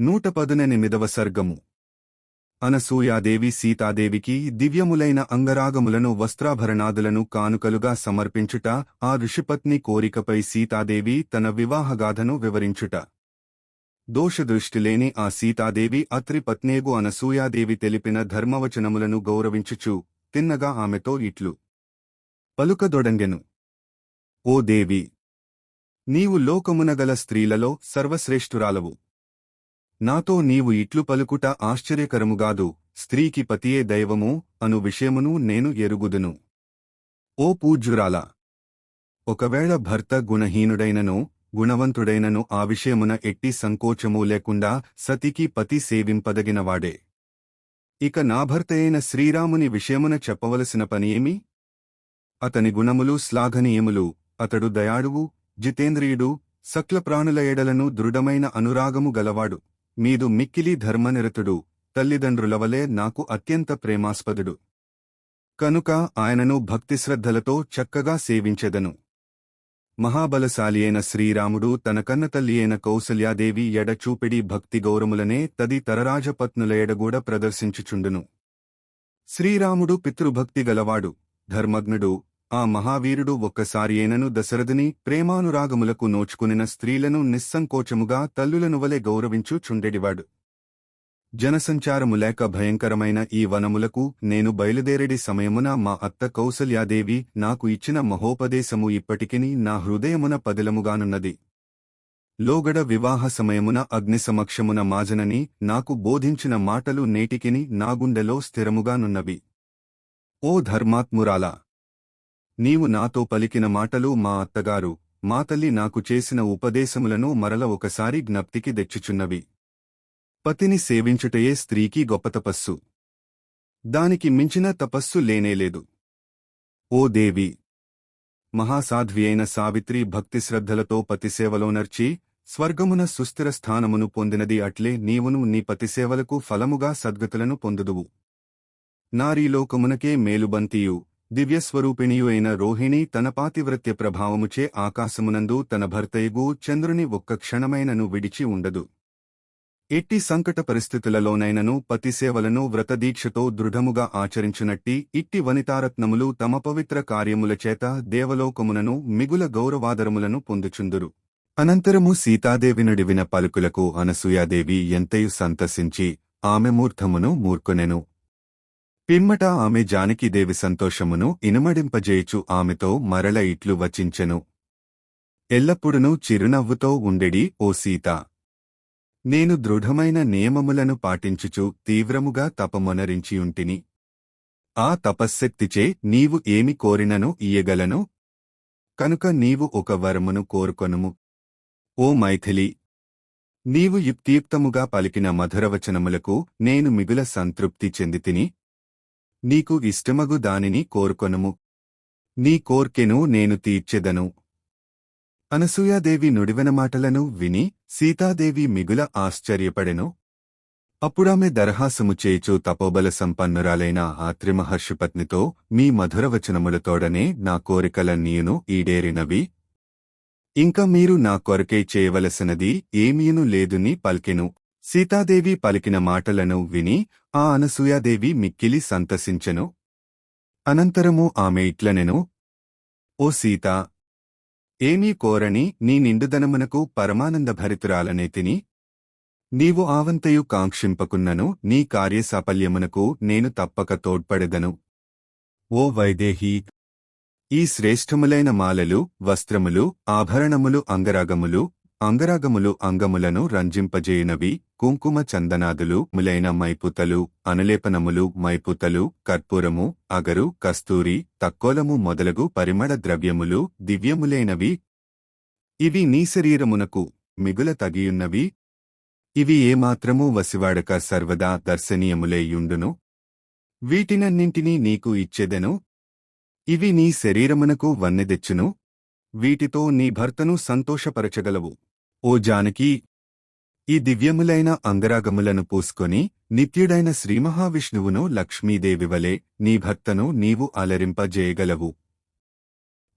నూట పదునెనిమిదవ సర్గము. అనసూయాదేవి సీతాదేవికి దివ్యములైన అంగరాగములను వస్త్రాభరణాదులను కానుకలుగా సమర్పించుట ఆ ఋషిపత్ని కోరికపై సీతాదేవి తన వివాహగాథను వివరించుట. దోషదృష్టిలేని ఆ సీతాదేవి అత్రి పత్నేగు అనసూయాదేవి తెలిపిన ధర్మవచనములను గౌరవించుచు తిన్నగా ఆమెతో ఇట్లు. పలుకదొడంగెను. ఓ దేవి! నీవు లోకమునగల స్త్రీలలో సర్వశ్రేష్ఠురాలవు. నాతో నీవు ఇట్లు పలుకుట ఆశ్చర్యకరముగాదు స్త్రీకి పతియే దైవము అను విషయమును నేను ఎరుగుదును. ఓ పూజ్యురాల! ఒకవేళ భర్త గుణహీనుడైనను గుణవంతుడైనను ఆ విషయమున ఎట్టి సంకోచము లేకుండా సతికి పతి సేవింపదగినవాడే. ఇక నా భర్తయైన శ్రీరాముని విషయమున చెప్పవలసిన పనియేమి అతని గుణములు శ్లాఘనీయములు అతడు దయాడువు జితేంద్రియుడు సక్ల ప్రాణుల ఎడలను దృఢమైన అనురాగము గలవాడు. మీదు మిక్కిలి ధర్మనిరతుడు తల్లిదండ్రులవలే నాకు అత్యంత ప్రేమాస్పదుడు. కనుక ఆయనను భక్తిశ్రద్ధలతో చక్కగా సేవించెదను. మహాబలశాలి అయిన శ్రీరాముడు తన కన్నతల్లి అయిన కౌసల్యాదేవి ఎడ చూపిడి భక్తి గౌరములనే తది తరరాజపత్నుల ఎడగూడ ప్రదర్శించుచుండును. శ్రీరాముడు పితృభక్తి గలవాడు ధర్మజ్ఞుడు ఆ మహావీరుడు ఒక్కసారి అయినను దశరథుని ప్రేమానురాగములకు నోచుకునిన స్త్రీలను నిస్సంకోచముగా తల్లులను వలె గౌరవించు చుండెడివాడు. జనసంచారము లేక భయంకరమైన ఈ వనములకు నేను బయలుదేరడి సమయమున మా అత్త కౌసల్యాదేవి నాకు ఇచ్చిన మహోపదేశము ఇప్పటికిని నా హృదయమున పదిలముగానున్నది. లోగడ వివాహ సమయమున అగ్నిసమక్షమున మాజనని నాకు బోధించిన మాటలు నేటికిని నాగుండెలో స్థిరముగానున్నవి. ఓ ధర్మాత్మురాలా! నీవు నాతో పలికిన మాటలు మా అత్తగారు మా తల్లి నాకు చేసిన ఉపదేశములను మరల ఒకసారి జ్ఞప్తికి తెచ్చుచున్నవి పతిని సేవించుటయే స్త్రీకి గొప్ప తపస్సు. దానికి మించిన తపస్సు లేనేలేదు ఓ దేవి! మహాసాధ్వి అయిన సావిత్రి భక్తిశ్రద్ధలతో పతిసేవలో నర్చి స్వర్గమున సుస్థిర స్థానమును పొందినది అట్లే నీవును నీ పతిసేవలకు ఫలముగా సద్గతులను పొందుదువు. నారీలోకమునకే మేలుబంతియు. దివ్యస్వరూపిణియు అయిన రోహిణి తన పాతివ్రత్య ప్రభావముచే ఆకాశమునందు తన భర్తయుగు చంద్రుని ఒక్క క్షణమైనను విడిచి ఉండదు. ఎట్టి సంకట పరిస్థితులలోనైనను పతిసేవలను వ్రతదీక్షతో దృఢముగా ఆచరించునట్టి ఇట్టి వనితారత్నములు తమ పవిత్ర కార్యముల చేత దేవలోకమునను మిగుల గౌరవాదరములను పొందుచుందురు. అనంతరము సీతాదేవినుడివిన పలుకులకు అనసూయాదేవి ఎంతయు సంతసించి ఆమె మూర్ధమును మూర్కొనెను పిమ్మట ఆమె జానకీదేవి సంతోషమును ఇనుమడింపజేయుచు ఆమెతో మరల ఇట్లు వచించెను. ఎల్లప్పుడునూ చిరునవ్వుతో ఉండెడి ఓ సీత! నేను దృఢమైన నియమములను పాటించుచు తీవ్రముగా తపమొనరించియుంటిని. ఆ తపశ్శక్తిచే నీవు ఏమి కోరినను ఇయ్యగలను? కనుక నీవు ఒక వరమును కోరుకొనుము. ఓ మైథిలి! నీవు యుక్తియుక్తముగా పలికిన మధురవచనములకు నేను మిగుల సంతృప్తి చెందితిని. నీకు ఇష్టమగు దానిని కోరుకొనుము. నీ కోర్కెను నేను తీర్చెదను. అనసూయాదేవి నుడివెన మాటలను విని సీతాదేవి మిగుల ఆశ్చర్యపడెను. అప్పుడామె దరహాసము చేచు తపోబల సంపన్నురాలైన ఆత్రిమహర్షిపత్నితో మీ మధురవచనములతోడనే నా కోరికలన్నీయును ఈడేరినవి. ఇంక మీరు నా కొరకే చేయవలసినది ఏమీయును లేదుని పల్కెను. సీతాదేవి పలికిన మాటలను విని ఆ అనసూయాదేవి మిక్కిలి సంతసించెను. అనంతరము ఆమె ఇట్లనెను ఓ సీత ఏమీ కోరని నీ నిండుదనమునకు పరమానందభరితురాలనే తిని నీవు ఆవంతయు కాంక్షింపకున్నను నీ కార్యసాఫల్యమునకు నేను తప్పక తోడ్పడెదను. ఓ వైదేహీ ఈ శ్రేష్ఠములైన మాలలు వస్త్రములు ఆభరణములు అంగరాగములు అంగరాగములు అంగములను రంజింపజేయునవి. కుంకుమ చందనాదులు ములైన మైపుతలు అనులేపనములు మైపుతలు కర్పూరము అగరు కస్తూరి తక్కోలము మొదలగు పరిమళ ద్రవ్యములు దివ్యములైనవి. ఇవి నీ శరీరమునకు మిగుల తగియున్నవి. ఇవి ఏమాత్రమూ వసివాడక సర్వదా దర్శనీయములేయుండును వీటినన్నింటినీ నీకు ఇచ్చెదెను. ఇవి నీ శరీరమునకు వన్నెదెచ్చును వీటితో నీ భర్తను సంతోషపరచగలవు. ఓ జానకి ఈ దివ్యములైన అంగరాగములను పూసుకొని నిత్యుడైన శ్రీమహావిష్ణువును లక్ష్మీదేవి వలె నీ భక్తను నీవు అలరింపజేయగలవు.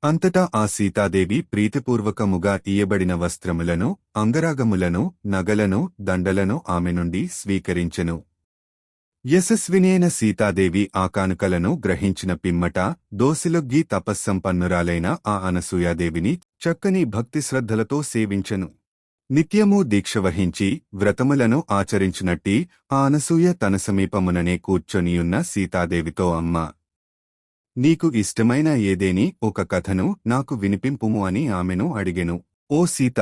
అంతటా ఆ సీతాదేవి ప్రీతిపూర్వకముగా ఇయ్యబడిన వస్త్రములను అంగరాగములను నగలను దండలను ఆమె నుండి స్వీకరించెను. యశస్వినైన సీతాదేవి ఆ కానుకలను గ్రహించిన పిమ్మట దోసిలొగ్గి తపస్సంపన్నురాలైన ఆ అనసూయాదేవిని చక్కని భక్తి శ్రద్ధలతో సేవించెను. నిత్యము దీక్ష వహించి వ్రతములను ఆచరించినట్టి ఆ అనసూయ తన సమీపముననే కూర్చొనియున్న సీతాదేవితో అమ్మా నీకు ఇష్టమైన ఏదేని ఒక కథను నాకు వినిపింపుము అని ఆమెను అడిగెను. ఓ సీత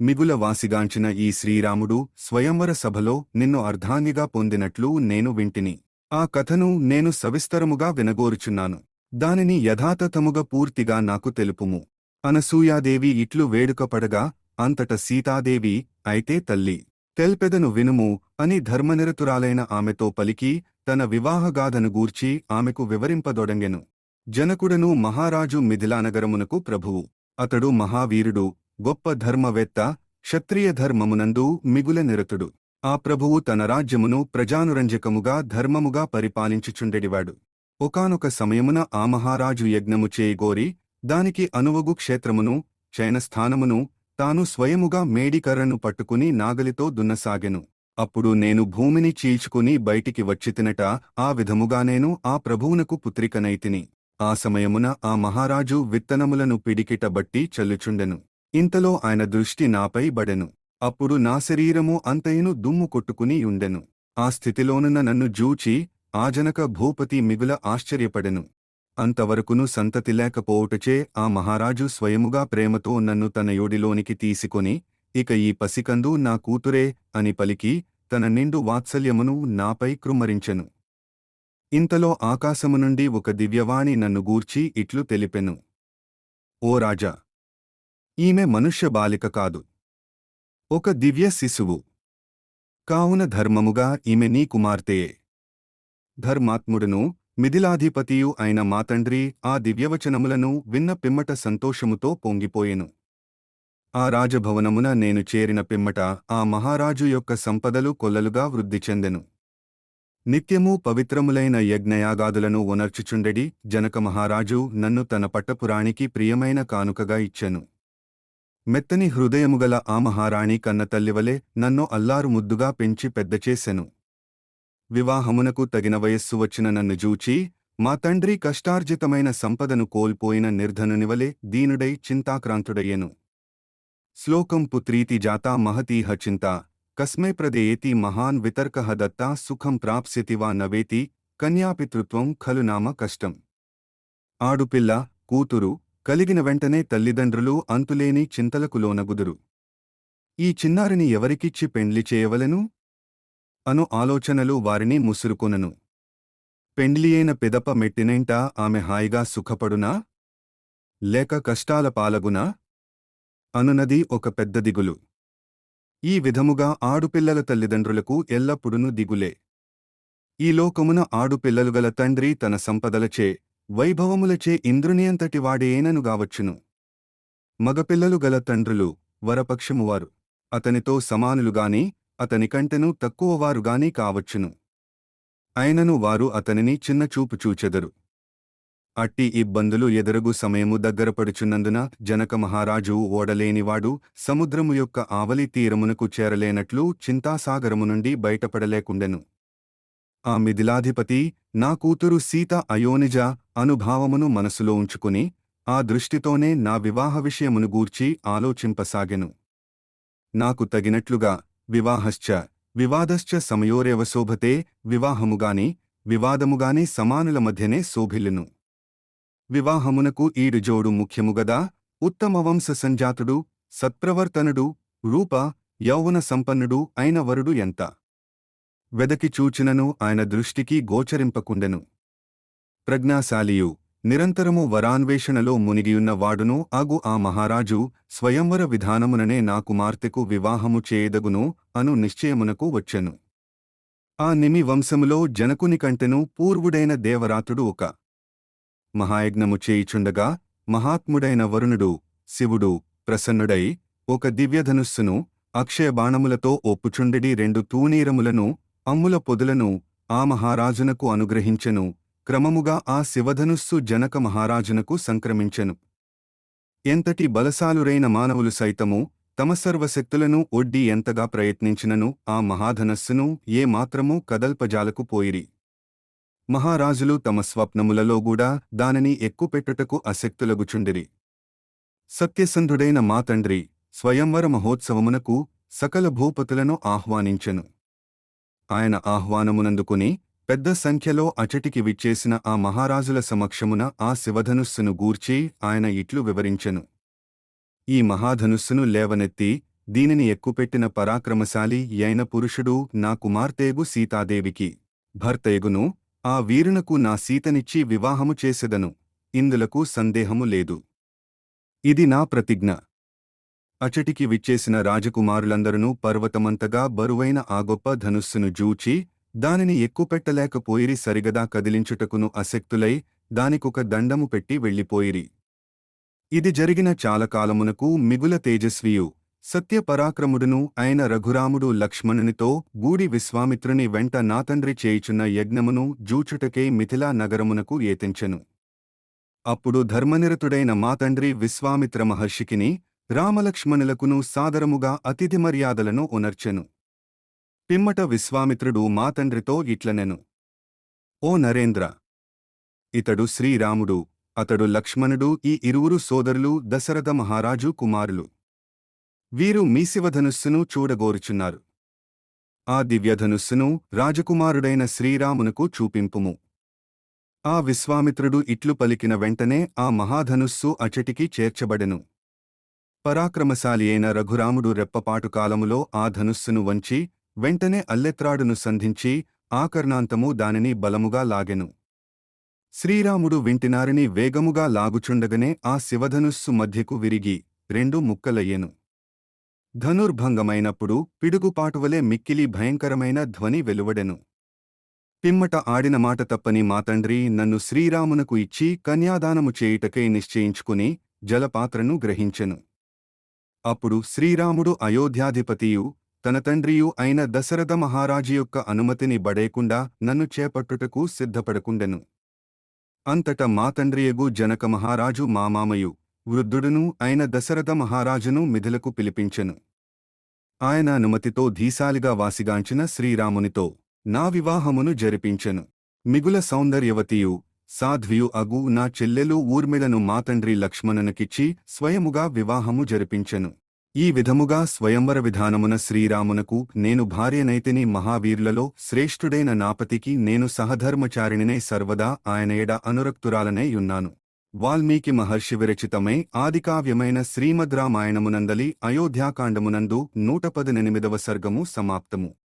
మిగుల వాసిగాంచిన ఈ శ్రీరాముడు స్వయంవర సభలో నిన్ను అర్ధాంగిగా పొందినట్లు నేను వింటిని. ఆ కథను నేను సవిస్తరముగా వినగోరుచున్నాను. దానిని యథాతథముగా పూర్తిగా నాకు తెలుపుము. అనసూయాదేవి ఇట్లు వేడుకపడగా అంతట సీతాదేవి అయితే తల్లి తెల్పెదను వినుము అని ధర్మనిరతురాలైన ఆమెతో పలికి తన వివాహగాథను గూర్చి ఆమెకు వివరింపదొడంగెను. జనకుడను మహారాజు మిథిలానగరమునకు ప్రభువు. అతడు మహావీరుడు గొప్ప ధర్మవేత్త క్షత్రియ ధర్మమునందు మిగుల నిరతుడు. ఆ ప్రభువు తన రాజ్యమును ప్రజానురంజకముగా ధర్మముగా పరిపాలించుచుండెడివాడు. ఒకానొక సమయమున ఆ మహారాజు యజ్ఞము చేయగోరి దానికి అనువగు క్షేత్రమును చైనస్థానమును తాను స్వయముగా మేడికర్రను పట్టుకుని నాగలితో దున్నసాగెను. అప్పుడు నేను భూమిని చీల్చుకుని బయటికి వచ్చితినట ఆ విధముగా నేను ఆ ప్రభువునకు పుత్రికనైతిని. ఆ సమయమున ఆ మహారాజు విత్తనములను పిడికిట బట్టి చల్లుచుండెను. ఇంతలో ఆయన దృష్టి నాపై బడెను. అప్పుడు నా శరీరము అంతయును దుమ్ము కొట్టుకుని ఉండెను ఆ స్థితిలోనున్న నన్ను జూచి ఆజనక భూపతి మిగుల ఆశ్చర్యపడెను. అంతవరకును సంతతి లేకపోవుటచే ఆ మహారాజు స్వయముగా ప్రేమతో నన్ను తన యోడిలోనికి తీసుకొని ఇక ఈ పసికందు నా కూతురే అని పలికి తన నిండు వాత్సల్యమును నాపై కృమ్మరించెను ఇంతలో ఆకాశము నుండి ఒక దివ్యవాణి నన్ను గూర్చి ఇట్లు తెలిపెను. ఓ రాజా! ఈమె మనుష్య బాలిక కాదు. ఒక దివ్య శిశువు. కావున ధర్మముగా ఈమె నీ కుమార్తెయే. ధర్మాత్ముడును మిథిలాధిపతియు అయిన మాతండ్రి ఆ దివ్యవచనములను విన్న పిమ్మట సంతోషముతో పొంగిపోయెను. ఆ రాజభవనమున నేను చేరిన పిమ్మట ఆ మహారాజు యొక్క సంపదలు కొల్లలుగా వృద్ధి చెందెను. నిత్యము పవిత్రములైన యజ్ఞయాగాదులను ఉనర్చుచుండెడి జనక మహారాజు నన్ను తన పట్టపురాణికి ప్రియమైన కానుకగా ఇచ్చెను. మెత్తని హృదయముగల ఆ మహారాణి కన్న తల్లివలే నన్ను అల్లారు ముద్దుగా పెంచి పెద్దచేసెను. వివాహమునకు తగిన వయస్సు వచ్చిన నన్ను జూచి మా తండ్రి కష్టార్జితమైన సంపదను కోల్పోయిన నిర్ధనునివలే దీనుడై చింతాక్రాంతుడయ్యెను. శ్లోకం పుత్రీతి జాతా మహతీహ చింతా కస్మే ప్రదేయేతి మహాన్ వితర్కహ దత్తా సుఖం ప్రాప్స్యతి వా నవేతి కన్యాపితృత్వం ఖలు నామ కష్టం. ఆడుపిల్ల కూతురు కలిగిన వెంటనే తల్లిదండ్రులు అంతులేని చింతలకు లోనగుదురు. ఈ చిన్నారిని ఎవరికిచ్చి పెండ్లి చేయవలెను? అను ఆలోచనలు వారిని ముసురుకొనను. పెండ్లియైన పిదప మెట్టినేంట ఆమె హాయిగా సుఖపడునా? లేక కష్టాల పాలగునా? అనునది ఒక పెద్ద దిగులు. ఈ విధముగా ఆడుపిల్లల తల్లిదండ్రులకు ఎల్లప్పుడును దిగులే. ఈ లోకమున ఆడుపిల్లలు గల తండ్రి తన సంపదలచే వైభవములచే ఇంద్రునియంతటి వాడేననుగావచ్చును మగపిల్లలు గల తండ్రులు వరపక్షమువారు. అతనితో సమానులుగాని అతనికంటెను తక్కువవారుగాని కావచ్చును. అయినను వారు అతనిని చిన్నచూపు చూచెదరు. అట్టి ఇబ్బందులు ఎదురుగు సమయము దగ్గరపడుచున్నందున జనక మహారాజు ఓడలేనివాడు సముద్రము యొక్క ఆవలి తీరమునకు చేరలేనట్లు చింతాసాగరము నుండి బయటపడలేకుండెను. ఆ మిథిలాధిపతి నా కూతురు సీత అయోనిజ అనుభావమును మనసులో ఉంచుకుని ఆ దృష్టితోనే నా వివాహ విషయమును గూర్చి ఆలోచింపసాగెను. నాకు తగినట్లుగా వివాహశ్చ వివాదశ్చ సమయోరేవశోభతే వివాహముగాని వివాదముగాని సమానుల మధ్యనే శోభిల్లును. వివాహమునకు ఈడు జోడు ముఖ్యముగదా ఉత్తమ వంశ సంజాతుడు సత్ప్రవర్తనుడు రూప యౌవన సంపన్నుడు అయిన వరుడు ఎంత? వెదకి చూచినను ఆయన దృష్టికి గోచరింపకుండెను. ప్రజ్ఞాశాలియు నిరంతరము వరాన్వేషణలో మునిగియున్న వాడును అగు ఆ మహారాజు స్వయంవర విధానముననే నా కుమార్తెకు వివాహము చేయదగును అను నిశ్చయమునకు వచ్చెను. ఆ నిమి వంశములో జనకుని కంటెను పూర్వుడైన దేవరాతుడు ఒక మహాయజ్ఞము చేయిచుండగా మహాత్ముడైన వరుణుడు శివుడు ప్రసన్నుడై ఒక దివ్యధనుస్సును అక్షయబాణములతో ఒప్పుచుండెడి రెండు తూనీరములను అమ్ముల పొదులను ఆ మహారాజునకు అనుగ్రహించెను. క్రమముగా ఆ శివధనుస్సు జనక మహారాజునకు సంక్రమించెను. ఎంతటి బలశాలురైన మానవులు సైతము తమ సర్వశక్తులను ఒడ్డి ఎంతగా ప్రయత్నించినను ఆ మహాధనస్సును ఏ మాత్రమూ కదల్పజాలకు పోయిరి. మహారాజులు తమ స్వప్నములలో గూడా దానిని ఎక్కుపెట్టుటకు అశక్తులగుచుండిరి. సత్యసంధుడైన మా తండ్రి స్వయంవర మహోత్సవమునకు సకల భూపతులను ఆహ్వానించెను. ఆయన ఆహ్వానమునందుకుని పెద్ద సంఖ్యలో అచటికి విచ్చేసిన ఆ మహారాజుల సమక్షమున ఆ శివధనుస్సును గూర్చి ఆయన ఇట్లు వివరించెను. ఈ మహాధనుస్సును లేవనెత్తి దీనిని ఎక్కుపెట్టిన పరాక్రమశాలి యైన పురుషుడు నా కుమార్తెగు సీతాదేవికి. భర్తయగును ఆ వీరునకు నా సీతనిచ్చి వివాహము చేసెదను ఇందులకు సందేహము లేదు. ఇది నా ప్రతిజ్ఞ. అచటికి విచ్చేసిన రాజకుమారులందరూ పర్వతమంతగా బరువైన ఆ గొప్ప ధనుస్సును జూచి దానిని ఎక్కుపెట్టలేకపోయిరి సరిగదా కదిలించుటకును అశక్తులై దానికొక దండము పెట్టి వెళ్ళిపోయిరి. ఇది జరిగిన చాలకాలమునకు మిగుల తేజస్వియు. సత్యపరాక్రముడును అయిన రఘురాముడు లక్ష్మణునితో గూడి విశ్వామిత్రుని వెంట నాతండ్రి చేయుచున్న యజ్ఞమును జూచుటకే మిథిలా నగరమునకు ఏతించెను. అప్పుడు ధర్మనిరతుడైన మాతండ్రి విశ్వామిత్ర మహర్షికిని రామలక్ష్మణులకును సాదరముగా అతిథి మర్యాదలను ఉనర్చెను. పిమ్మట విశ్వామిత్రుడు మా తండ్రితో ఇట్లనెను. ఓ నరేంద్ర! ఇతడు శ్రీరాముడు అతడు లక్ష్మణుడు ఈ ఇరువురు సోదరులు దశరథ మహారాజు కుమారులు. వీరు మీశివధనుస్సును చూడగోరుచున్నారు. ఆ దివ్యధనుస్సును రాజకుమారుడైన శ్రీరామునకు చూపింపుము. ఆ విశ్వామిత్రుడు ఇట్లు పలికిన వెంటనే ఆ మహాధనుస్సు అచటికి చేర్చబడెను. పరాక్రమశాలి అయిన రఘురాముడు రెప్పపాటు కాలములో ఆ ధనుస్సును వంచి వెంటనే అల్లెత్రాడును సంధించి ఆకర్ణాంతము దానిని బలముగా లాగెను. శ్రీరాముడు వింటినారిని వేగముగా లాగుచుండగనే ఆ శివధనుస్సు మధ్యకు విరిగి రెండు ముక్కలయ్యెను. ధనుర్భంగమైనప్పుడు పిడుగుపాటువలే మిక్కిలి భయంకరమైన ధ్వని వెలువడెను. పిమ్మట ఆడిన మాట తప్పని మా తండ్రి నన్ను శ్రీరామునకు ఇచ్చి కన్యాదానము చేయుటకై నిశ్చయించుకుని జలపాత్రను గ్రహించెను. అప్పుడు శ్రీరాముడు అయోధ్యాధిపతియు తన తండ్రియు అయిన దశరథ మహారాజు యొక్క అనుమతిని బడేకుండా నన్ను చేపట్టుటకు సిద్ధపడకుండెను. అంతట మా తండ్రియగు జనక మహారాజు మామామయు వృద్ధుడును అయిన దశరథ మహారాజును మిథులకు పిలిపించెను. ఆయన అనుమతితో ధీశాలిగా వాసిగాంచిన శ్రీరామునితో నా వివాహమును జరిపించెను. మిగుల సౌందర్యవతియు సాధ్వియు అగు నా చెల్లెలు ఊర్మిళను మా తండ్రి లక్ష్మణునకిచ్చి స్వయముగా వివాహము జరిపించెను. ఈ విధముగా స్వయంవర విధానమున శ్రీరామునకు నేను భార్యనైతిని మహావీరులలో శ్రేష్ఠుడైన నాపతికి నేను సహధర్మచారిణినే సర్వదా ఆయన ఎడ యున్నాను. వాల్మీకి మహర్షి విరచితమై ఆదికావ్యమైన శ్రీమద్రామాయణమునందలి అయోధ్యాకాండమునందు నూట పదినెనిమిదవ సర్గము సమాప్తము.